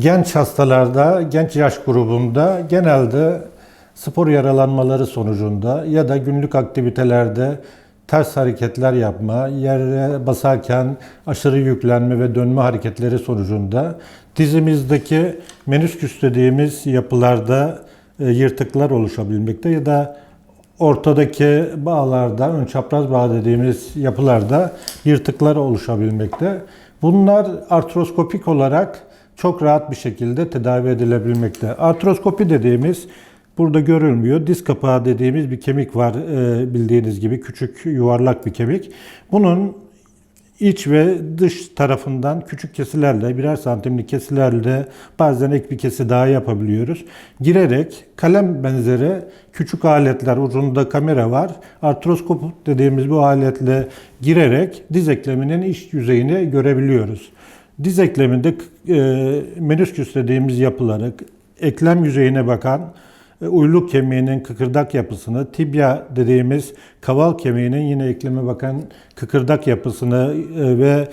Genç hastalarda, genç yaş grubunda genelde spor yaralanmaları sonucunda ya da günlük aktivitelerde ters hareketler yapma, yere basarken aşırı yüklenme ve dönme hareketleri sonucunda dizimizdeki menisküs dediğimiz yapılarda e, yırtıklar oluşabilmekte ya da ortadaki bağlarda, ön çapraz bağ dediğimiz yapılarda yırtıklar oluşabilmekte. Bunlar artroskopik olarak çok rahat bir şekilde tedavi edilebilmekte. Artroskopi dediğimiz burada görülmüyor. Diz kapağı dediğimiz bir kemik var e, bildiğiniz gibi küçük yuvarlak bir kemik. Bunun iç ve dış tarafından küçük kesilerle, birer santimlik kesilerle bazen ek bir kesi daha yapabiliyoruz. Girerek kalem benzeri küçük aletler, ucunda kamera var. Artroskop dediğimiz bu aletle girerek diz ekleminin iç yüzeyini görebiliyoruz. Diz ekleminde e, menisküs dediğimiz yapıları, eklem yüzeyine bakan e, uyluk kemiğinin kıkırdak yapısını, tibia dediğimiz kaval kemiğinin yine ekleme bakan kıkırdak yapısını e, ve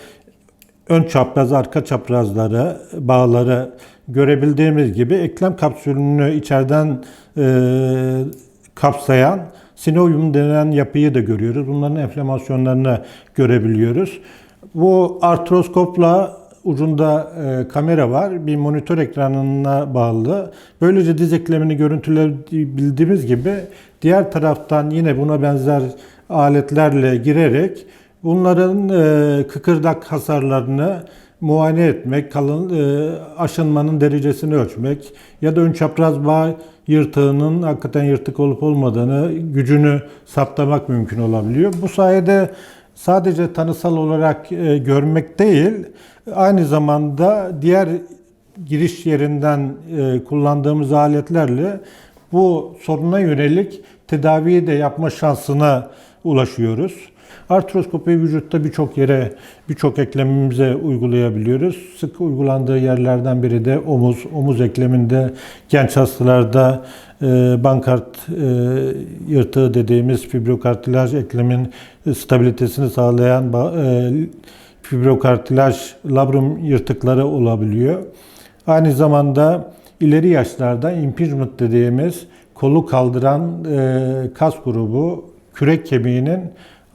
ön çapraz, arka çaprazları, bağları görebildiğimiz gibi eklem kapsülünü içeriden e, kapsayan sinovium denen yapıyı da görüyoruz. Bunların enflamasyonlarını görebiliyoruz. Bu artroskopla ucunda e, kamera var. Bir monitör ekranına bağlı. Böylece diz eklemini görüntüleyebildiğimiz gibi diğer taraftan yine buna benzer aletlerle girerek bunların e, kıkırdak hasarlarını muayene etmek, kalın e, aşınmanın derecesini ölçmek ya da ön çapraz bağ yırtığının hakikaten yırtık olup olmadığını, gücünü saptamak mümkün olabiliyor. Bu sayede sadece tanısal olarak e, görmek değil, aynı zamanda diğer giriş yerinden e, kullandığımız aletlerle bu soruna yönelik tedaviyi de yapma şansına ulaşıyoruz. Artroskopi vücutta birçok yere, birçok eklemimize uygulayabiliyoruz. Sık uygulandığı yerlerden biri de omuz. Omuz ekleminde genç hastalarda e, bankart e, yırtığı dediğimiz fibrokartilaj eklemin stabilitesini sağlayan e, fibrokartilaj labrum yırtıkları olabiliyor. Aynı zamanda ileri yaşlarda impingement dediğimiz kolu kaldıran e, kas grubu kürek kemiğinin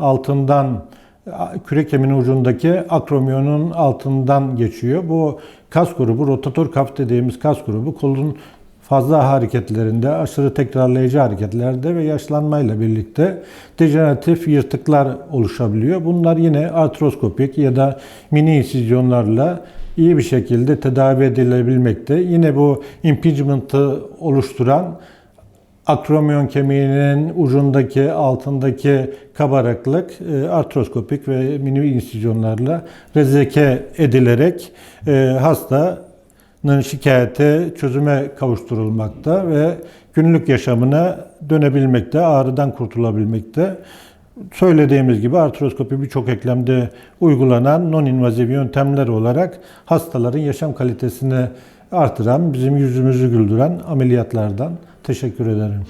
altından kürek kemiğinin ucundaki akromiyonun altından geçiyor. Bu kas grubu rotator kaf dediğimiz kas grubu kolun fazla hareketlerinde, aşırı tekrarlayıcı hareketlerde ve yaşlanmayla birlikte dejeneratif yırtıklar oluşabiliyor. Bunlar yine artroskopik ya da mini insizyonlarla iyi bir şekilde tedavi edilebilmekte. Yine bu impingement'ı oluşturan akromion kemiğinin ucundaki, altındaki kabarıklık e, artroskopik ve mini insizyonlarla rezeke edilerek e, hastanın şikayeti çözüme kavuşturulmakta ve günlük yaşamına dönebilmekte, ağrıdan kurtulabilmekte. Söylediğimiz gibi artroskopi birçok eklemde uygulanan non-invaziv yöntemler olarak hastaların yaşam kalitesini artıran, bizim yüzümüzü güldüren ameliyatlardan. Teşekkür ederim.